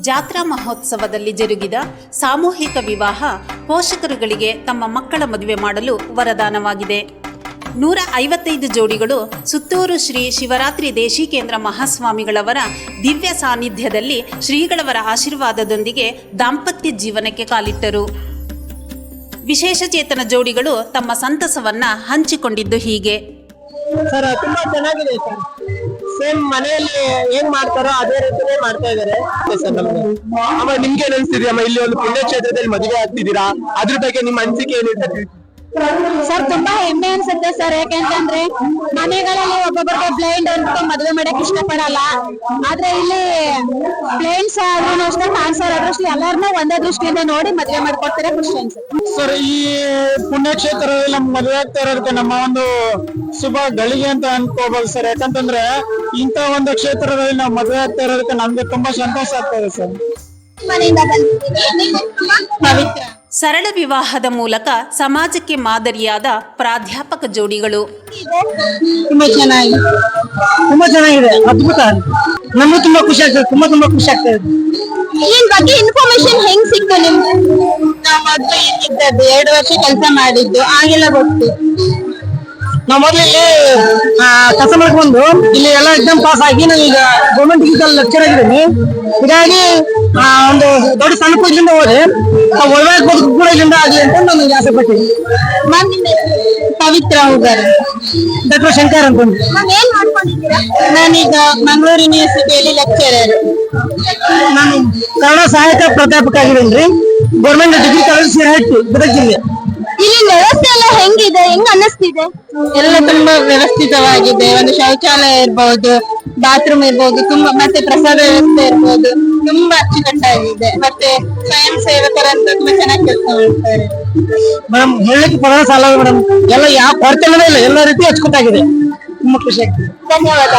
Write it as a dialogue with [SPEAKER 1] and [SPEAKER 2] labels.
[SPEAKER 1] ಜಾತ್ರಾ ಮಹೋತ್ಸವದಲ್ಲಿ ಜರುಗಿದ ಸಾಮೂಹಿಕ ವಿವಾಹ ಪೋಷಕರುಗಳಿಗೆ ತಮ್ಮ ಮಕ್ಕಳ ಮದುವೆ ಮಾಡಲು ವರದಾನವಾಗಿದೆ. ನೂರ ಐವತ್ತೈದು ಜೋಡಿಗಳು ಸುತ್ತೂರು ಶ್ರೀ ಶಿವರಾತ್ರಿ ದೇಶಿಕೇಂದ್ರ ಮಹಾಸ್ವಾಮಿಗಳವರ ದಿವ್ಯ ಸಾನ್ನಿಧ್ಯದಲ್ಲಿ ಶ್ರೀಗಳವರ ಆಶೀರ್ವಾದದೊಂದಿಗೆ ದಾಂಪತ್ಯ ಜೀವನಕ್ಕೆ ಕಾಲಿಟ್ಟರು. ವಿಶೇಷಚೇತನ ಜೋಡಿಗಳು ತಮ್ಮ ಸಂತಸವನ್ನ ಹಂಚಿಕೊಂಡಿದ್ದು ಹೀಗೆ.
[SPEAKER 2] ಸರ್, ತುಂಬಾ ಚೆನ್ನಾಗಿದೆ ಸರ್. ಸೇಮ್ ಮನೆಯಲ್ಲಿ ಏನ್ ಮಾಡ್ತಾರೋ ಅದೇ ರೀತಿನೇ ಮಾಡ್ತಾ ಇದಾರೆ
[SPEAKER 3] ಅಮ್ಮ, ನಿಮ್ಗೆ ಏನ್ ಅನ್ಸ್ತಿದ್ಯಮ್ಮ ಇಲ್ಲಿ ಒಂದು ಪುಣ್ಯಕ್ಷೇತ್ರದಲ್ಲಿ ಮದುವೆ ಆಗ್ತಿದ್ದೀರಾ? ಅದ್ರ ಬಗ್ಗೆ ನಿಮ್ ಅನಿಸಿಕೆ ಏನಿದೆ.
[SPEAKER 4] ಸರ್ ತುಂಬಾ ಹೆಮ್ಮೆ ಅನ್ಸುತ್ತೆ ಸರ್ ಯಾಕೆಂತಂದ್ರೆ ಮನೆಗಳಲ್ಲಿ ಒಬ್ಬೊಬ್ಬರಿಗೆ ಬ್ಲೈಂಡ್ ಅಂತ ಮದುವೆ ಮಾಡಕ್ ಇಷ್ಟಪಡಲ್ಲ. ಆದ್ರೆ ಇಲ್ಲಿ ಬ್ಲೈಂಡ್ಸ್ ಆದ್ರೂ ಅಷ್ಟೇ ಕ್ಯಾನ್ಸರ್ ಆದ್ರೂ ಅಷ್ಟೇ ಎಲ್ಲಾರನ್ನೂ ಒಂದೇ ದೃಷ್ಟಿಯಿಂದ ನೋಡಿ ಮದುವೆ ಮಾಡ್ಕೊಡ್ತಾರೆ ಖುಷಿ ಅನ್ಸುತ್ತೆ
[SPEAKER 2] ಸರ್ ಈ ಪುಣ್ಯಕ್ಷೇತ್ರದಲ್ಲಿ ನಮ್ ಮದುವೆ ಆಗ್ತಾ ಇರೋದಕ್ಕೆ ನಮ್ಮ ಒಂದು ಶುಭ ಗಳಿಗೆ ಅಂತ ಅನ್ಕೋಬಹುದು ಸರ್. ಯಾಕಂತಂದ್ರೆ ಇಂತ ಒಂದು ಕ್ಷೇತ್ರದಲ್ಲಿ ನಾವು ಮದುವೆ ಆಗ್ತಾ ಇರೋದಕ್ಕೆ ನಮ್ಗೆ ತುಂಬಾ ಸಂತೋಷ ಆಗ್ತಾ ಇದೆ ಸರ್.
[SPEAKER 4] ಮನೆಯಿಂದ ಪವಿತ್ರ.
[SPEAKER 1] ಸರಳ ವಿವಾಹದ ಮೂಲಕ ಸಮಾಜಕ್ಕೆ ಮಾದರಿಯಾದ ಪ್ರಾಧ್ಯಾಪಕ ಜೋಡಿಗಳು.
[SPEAKER 4] ತುಂಬಾ ಚೆನ್ನಾಗಿದೆ.
[SPEAKER 2] ತುಂಬಾ ಚೆನ್ನಾಗಿದೆ. ಅದ್ಭುತ. ನಮಗೂ ತುಂಬಾ ಖುಷಿ ಆಗ್ತದೆ. ತುಂಬಾ ತುಂಬಾ ಖುಷಿ ಆಗ್ತದೆ.
[SPEAKER 4] ಏನ್ ಬಗ್ಗೆ ಇನ್ಫಾರ್ಮೇಶನ್ ಹೆಂಗ್ ಸಿಕ್ತು ನಿಮ್ಗೆ? ನಾವು ಮೊದ್ಲು ಏನಿದ್ದದ್ದು ಎರಡು ವರ್ಷ ಕೆಲಸ ಮಾಡಿದ್ದು. ಆಗೆಲ್ಲ ಗೊತ್ತು.
[SPEAKER 2] ನಾವು ಮೊದಲು ಇಲ್ಲಿ ಕೆಲಸ ಮಾಡ್ಕೊಂಡು ಇಲ್ಲಿ ಎಲ್ಲ ಎಕ್ಸಾಮ್ ಪಾಸ್ ಆಗಿ ನಾನು ಈಗ ಗೌರ್ಮೆಂಟ್ ಡಿಗ್ರಿ ಲೆಕ್ಚರ್ ಆಗಿದ್ದೀನಿ ಹೀಗಾಗಿ ಆ, ಒಂದು ದೊಡ್ಡ ಸಣ್ಣ ಪೂಜೆಯಿಂದ ಹೋದೆ. ಆ, ಒಳ್ಳೆ ಬದುಕು ಕೂಡ ಇಲ್ಲಿಂದ ಆಗಲಿ ಅಂತ ನಾನು ಆಸೆ ಪಟ್ಟಿದ್ದೀನಿ
[SPEAKER 4] ಪವಿತ್ರ ಹೋಗಾರೆ
[SPEAKER 2] ಡಾಕ್ಟರ್ ಶಂಕರ್
[SPEAKER 4] ಏನ್ ಮಾಡ್ಕೊಂಡಿದ್ದೀರಾ? ನಾನೀಗ ಮಂಗಳೂರು ಯೂನಿವರ್ಸಿಟಿಯಲ್ಲಿ ಲೆಕ್ಚರರ್
[SPEAKER 2] ನಾನು ಕನ್ನಡ ಸಹಾಯಕ ಪ್ರಾಧ್ಯಾಪಕ ಆಗಿದ್ದೀನಿ ರೀ. Government degree college Sirahatti Gadag ಜಿಲ್ಲೆ
[SPEAKER 4] ಹೆಂಗಿದೆ? ಹೆಂಗ್ ಅನ್ನಿಸ್ತಿದೆ ಎಲ್ಲ ತುಂಬಾ ವ್ಯವಸ್ಥಿತವಾಗಿದೆ. ಒಂದು ಶೌಚಾಲಯ ಇರ್ಬಹುದು ಬಾತ್ರೂಮ್ ಇರ್ಬಹುದು ತುಂಬಾ ಮತ್ತೆ ಪ್ರಸಾದ ವ್ಯವಸ್ಥೆ ಇರ್ಬಹುದು ತುಂಬಾ ಅಚ್ಚುಕಟ್ಟಾಗಿದೆ. ಮತ್ತೆ ಸ್ವಯಂ ಸೇವಕರಂತ ತುಂಬಾ ಚೆನ್ನಾಗಿ ಕೆಲಸ ಮಾಡ್ತಾರೆ.
[SPEAKER 2] ಮೇಡಮ್ ಹೇಳಕ್ ಪದ ಸಾಲ ಮೇಡಮ್ ಎಲ್ಲ ಯಾವ ಕೊರತೆ ಇಲ್ಲ. ಎಲ್ಲ ರೀತಿ ಅಚ್ಚುಕಟ್ಟಾಗಿದೆ. ತುಂಬಾ ಖುಷಿ ಆಗ್ತದೆ.
[SPEAKER 4] ಧನ್ಯವಾದ